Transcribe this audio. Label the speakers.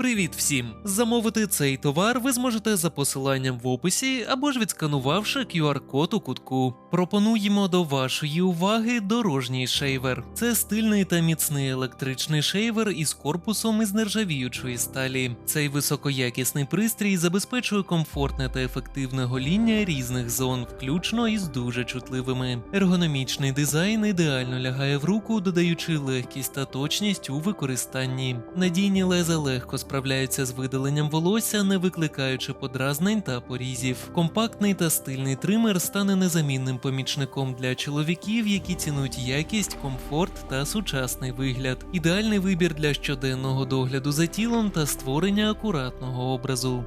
Speaker 1: Привіт всім! Замовити цей товар ви зможете за посиланням в описі або ж відсканувавши QR-код у кутку. Пропонуємо до вашої уваги дорожній шейвер. Це стильний та міцний електричний шейвер із корпусом із нержавіючої сталі. Цей високоякісний пристрій забезпечує комфортне та ефективне гоління різних зон, включно із дуже чутливими. Ергономічний дизайн ідеально лягає в руку, додаючи легкість та точність у використанні. Надійні леза легко справляються з видаленням волосся, не викликаючи подразнень та порізів. Компактний та стильний тример стане незамінним помічником для чоловіків, які цінують якість, комфорт та сучасний вигляд. Ідеальний вибір для щоденного догляду за тілом та створення акуратного образу.